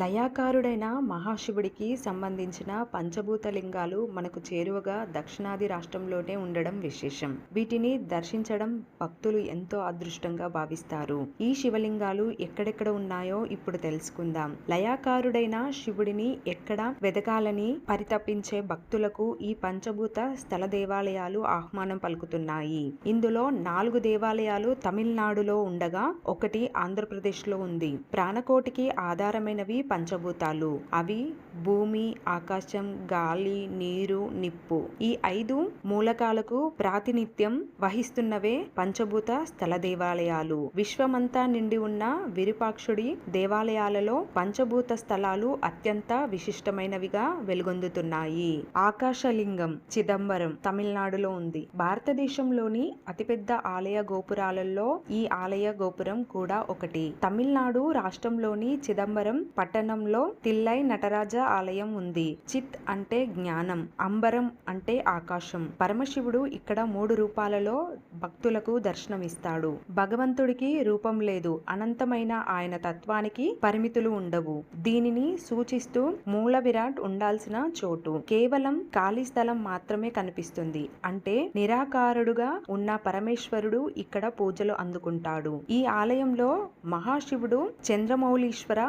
లయాకారుడైన మహాశివుడికి సంబంధించిన పంచభూత లింగాలు మనకు చేరువగా దక్షిణాది రాష్ట్రంలోనే ఉండడం విశేషం. వీటిని దర్శించడం భక్తులు ఎంతో అదృష్టంగా భావిస్తారు. ఈ శివలింగాలు ఎక్కడెక్కడ ఉన్నాయో ఇప్పుడు తెలుసుకుందాం. లయాకారుడైన శివుడిని ఎక్కడ వెదకాలని పరితపించే భక్తులకు ఈ పంచభూత స్థల దేవాలయాలు ఆహ్వానం పలుకుతున్నాయి. ఇందులో నాలుగు దేవాలయాలు తమిళనాడులో ఉండగా ఒకటి ఆంధ్రప్రదేశ్లో ఉంది. ప్రాణకోటికి ఆధారమైనవి పంచభూతాలు. అవి భూమి ఆకాశం గాలి నీరు నిప్పు. ఈ ఐదు మూలకాలకు ప్రాతినిధ్యం వహిస్తున్నవే పంచభూత స్థల దేవాలయాలు విశ్వమంతా నిండి ఉన్న విరూపాక్షుడి దేవాలయాలలో పంచభూత స్థలాలు అత్యంత విశిష్టమైనవిగా వెలుగొందుతున్నాయి. ఆకాశలింగం చిదంబరం తమిళనాడులో ఉంది. భారతదేశంలోని అతిపెద్ద ఆలయ గోపురాలలో ఈ ఆలయ గోపురం కూడా ఒకటి. తమిళనాడు రాష్ట్రంలోని చిదంబరం పట్ట పట్టణంలో తిల్లై నటరాజ ఆలయం ఉంది. చిత్ అంటే జ్ఞానం అంబరం అంటే ఆకాశం. పరమశివుడు ఇక్కడ మూడు రూపాలలో భక్తులకు దర్శనమిస్తాడు. భగవంతుడికి రూపం లేదు. అనంతమైన ఆయన తత్వానికి పరిమితులు ఉండవు. దీనిని సూచిస్తూ మూల విరాట్ ఉండాల్సిన చోటు. కేవలం ఖాళీ స్థలం మాత్రమే కనిపిస్తుంది. అంటే నిరాకారుడుగా ఉన్న పరమేశ్వరుడు ఇక్కడ పూజలు అందుకుంటాడు. ఈ ఆలయంలో మహాశివుడు చంద్రమౌళీశ్వర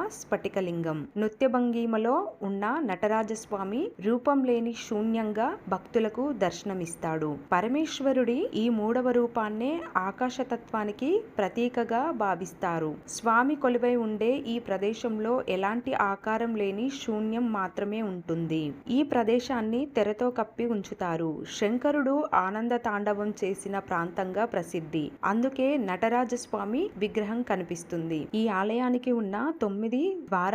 శివలింగం. నృత్య భంగిమలో ఉన్న నటరాజస్వామి రూపం లేని శూన్యంగా భక్తులకు దర్శనమిస్తాడు. పరమేశ్వరుడి ఈ మూడవ రూపాన్నే ఆకాశతత్వానికి ప్రతీకగా భావిస్తారు. స్వామి కొలువై ఉండే ఈ ప్రదేశంలో ఎలాంటి ఆకారం లేని శూన్యం మాత్రమే ఉంటుంది. ఈ ప్రదేశాన్ని తెరతో కప్పి ఉంచుతారు. శంకరుడు ఆనంద తాండవం చేసిన ప్రాంతంగా ప్రసిద్ధి. అందుకే నటరాజస్వామి విగ్రహం కనిపిస్తుంది. ఈ ఆలయానికి ఉన్న తొమ్మిది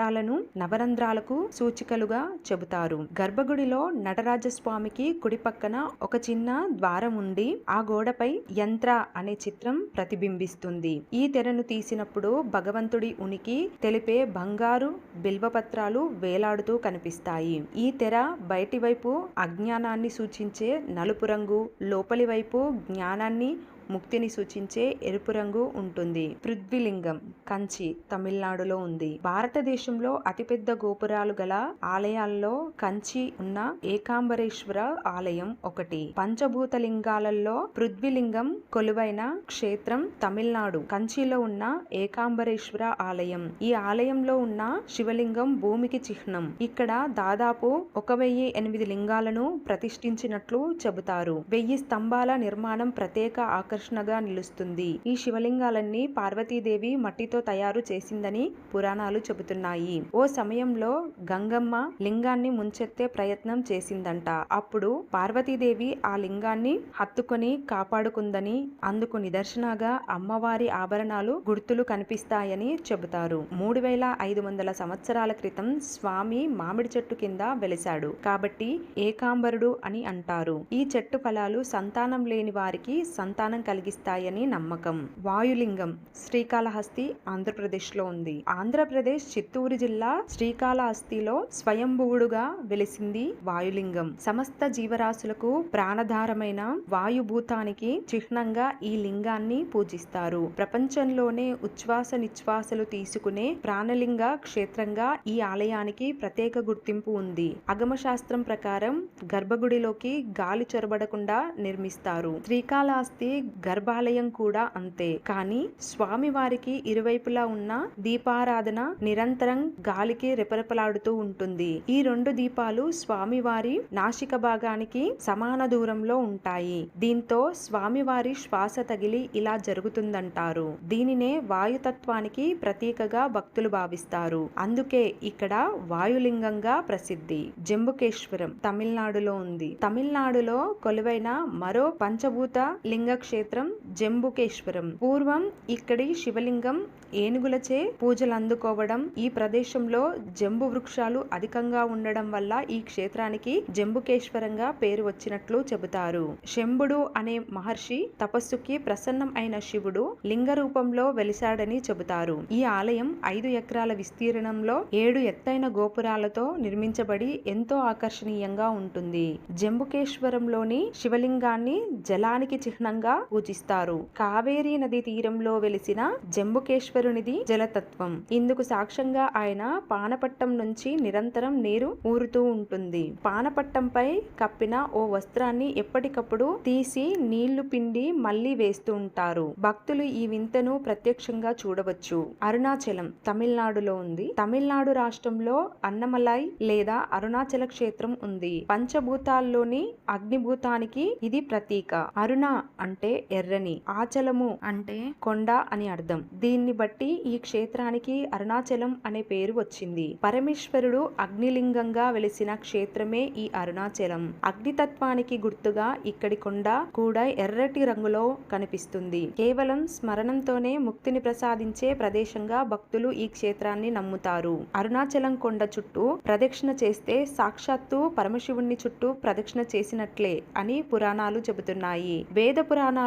ద్వారాలను నవరంధ్రాలకు సూచికలుగా చెబుతారు. గర్భగుడిలో నటరాజస్వామికి కుడి పక్కన ఒక చిన్న ద్వారం ఉండి ఆ గోడపై యంత్ర అనే చిత్రం ప్రతిబింబిస్తుంది. ఈ తెరను తీసినప్పుడు భగవంతుడి ఉనికి తెలిపే బంగారు బిల్వపత్రాలు వేలాడుతూ కనిపిస్తాయి. ఈ తెర బయటి వైపు అజ్ఞానాన్ని సూచించే నలుపు రంగు లోపలి వైపు జ్ఞానాన్ని ముక్తిని సూచించే ఎరుపు రంగు ఉంటుంది. పృథ్వీలింగం కంచి తమిళనాడులో ఉంది. భారతదేశంలో అతిపెద్ద గోపురాలు గల ఆలయాల్లో కంచి ఉన్న ఏకాంబరేశ్వర ఆలయం ఒకటి. పంచభూత లింగాలలో పృథ్వీలింగం కొలువైన క్షేత్రం తమిళనాడు. కంచిలో ఉన్న ఏకాంబరేశ్వర ఆలయం. ఈ ఆలయంలో ఉన్న శివలింగం భూమికి చిహ్నం. ఇక్కడ దాదాపు ఒక వెయ్యి ఎనిమిది లింగాలను ప్రతిష్ఠించినట్లు చెబుతారు. వెయ్యి స్తంభాల నిర్మాణం ప్రత్యేక ఆకర్షణగా నిలుస్తుంది. ఈ శివలింగాలన్నీ పార్వతీదేవి మట్టితో తయారు చేసిందని పురాణాలు చెబుతున్నాయి. ఓ సమయంలో గంగమ్మ లింగాన్ని ముంచెత్తే ప్రయత్నం చేసిందంట. అప్పుడు పార్వతీదేవి ఆ లింగాన్ని హత్తుకొని కాపాడుకుందని అందుకు నిదర్శనగా అమ్మవారి ఆభరణాలు గుర్తులు కనిపిస్తాయని చెబుతారు. మూడు వేల ఐదు వందల సంవత్సరాల క్రితం స్వామి మామిడి చెట్టు కింద వెలిశాడు. కాబట్టి ఏకాంబరుడు అని అంటారు. ఈ చెట్టు ఫలాలు సంతానం లేని వారికి సంతానం కలిగిస్తాయని నమ్మకం. వాయులింగం శ్రీకాళహస్తి ఆంధ్రప్రదేశ్లో ఉంది. ఆంధ్రప్రదేశ్ చిత్తూరు జిల్లా శ్రీకాళహస్తిలో స్వయంభువుడుగా వెలిసింది వాయులింగం. సమస్త జీవరాశులకు ప్రాణధారమైన వాయుభూతానికి చిహ్నంగా ఈ లింగాన్ని పూజిస్తారు. ప్రపంచంలోనే ఉచ్ఛ్వాస నిశ్వాసలు తీసుకునే ప్రాణలింగ క్షేత్రంగా ఈ ఆలయానికి ప్రత్యేక గుర్తింపు ఉంది. అగమ శాస్త్రం ప్రకారం గర్భగుడిలోకి గాలి చొరబడకుండా నిర్మిస్తారు. శ్రీకాళహస్తి గర్భాలయం కూడా అంతే. కానీ స్వామివారికి ఇరువైపులా ఉన్న దీపారాధన నిరంతరం గాలికి రెపరెపలాడుతూ ఉంటుంది. ఈ రెండు దీపాలు స్వామివారి నాసిక భాగానికి సమాన దూరంలో ఉంటాయి. దీంతో స్వామివారి శ్వాస తగిలి ఇలా జరుగుతుందంటారు. దీనినే వాయుతత్వానికి ప్రతీకగా భక్తులు భావిస్తారు. అందుకే ఇక్కడ వాయులింగంగా ప్రసిద్ధి. జంబుకేశ్వరం తమిళనాడులో ఉంది. తమిళనాడులో కొలువైన మరో పంచభూత లింగక్షేత్రం క్షేత్రం జంబుకేశ్వరం. పూర్వం ఇక్కడి శివలింగం ఏనుగులచే పూజలు అందుకోవడం ఈ ప్రదేశంలో జంబు వృక్షాలు అధికంగా ఉండడం వల్ల ఈ క్షేత్రానికి జంబుకేశ్వరంగా పేరు వచ్చినట్లు చెబుతారు. శంభుడు అనే మహర్షి తపస్సుకి ప్రసన్నం అయిన శివుడు లింగ రూపంలో వెలిశాడని చెబుతారు. ఈ ఆలయం ఐదు ఎకరాల విస్తీర్ణంలో ఏడు ఎత్తైన గోపురాలతో నిర్మించబడి ఎంతో ఆకర్షణీయంగా ఉంటుంది. జంబుకేశ్వరంలోని శివలింగాన్ని జలానికి చిహ్నంగా పూజిస్తారు. కావేరీ నది తీరంలో వెలిసిన జంబుకేశ్వరునిది జలతత్వం. ఇందుకు సాక్ష్యంగా ఆయన పానపట్టం నుంచి నిరంతరం నీరు ఊరుతూ ఉంటుంది. పానపట్టంపై కప్పిన ఓ వస్త్రాన్ని ఎప్పటికప్పుడు తీసి నీళ్ళు పిండి మళ్ళీ వేస్తూ ఉంటారు. భక్తులు ఈ వింతను ప్రత్యక్షంగా చూడవచ్చు. అరుణాచలం తమిళనాడులో ఉంది. తమిళనాడు రాష్ట్రంలో అన్నమలై లేదా అరుణాచల క్షేత్రం ఉంది. పంచభూతాల్లోని అగ్నిభూతానికి ఇది ప్రతీక. అరుణ అంటే ఎర్రని ఆచలము అంటే? కొండ అని అర్థం. దీన్ని బట్టి ఈ క్షేత్రానికి అరుణాచలం అనే పేరు వచ్చింది. పరమేశ్వరుడు అగ్నిలింగంగా వెలిసిన క్షేత్రమే ఈ అరుణాచలం. అగ్నితత్వానికి గుర్తుగా ఇక్కడి కొండ కూడా ఎర్రటి రంగులో కనిపిస్తుంది. కేవలం స్మరణంతోనే ముక్తిని ప్రసాదించే ప్రదేశంగా భక్తులు ఈ క్షేత్రాన్ని నమ్ముతారు. అరుణాచలం కొండ చుట్టూ ప్రదక్షిణ చేస్తే సాక్షాత్తు పరమశివుణ్ణి చుట్టూ ప్రదక్షిణ చేసినట్లే అని పురాణాలు చెబుతున్నాయి. వేద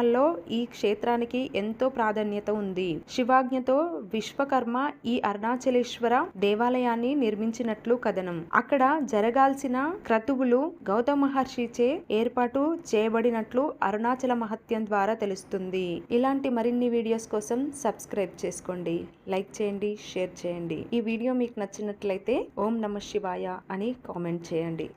పురాణాల్లో ఈ క్షేత్రానికి ఎంతో ప్రాధాన్యత ఉంది. శివాజ్ఞతో విశ్వకర్మ ఈ అరుణాచలేశ్వర దేవాలయాన్ని నిర్మించినట్లు కథనం. అక్కడ జరగాల్సిన క్రతువులు గౌతమ మహర్షిచే ఏర్పాటు చేయబడినట్లు అరుణాచల మహత్యం ద్వారా తెలుస్తుంది. ఇలాంటి మరిన్ని వీడియోస్ కోసం సబ్స్క్రైబ్ చేసుకోండి. లైక్ చేయండి షేర్ చేయండి. ఈ వీడియో మీకు నచ్చినట్లయితే ఓం నమ శివాయ అని కామెంట్ చేయండి.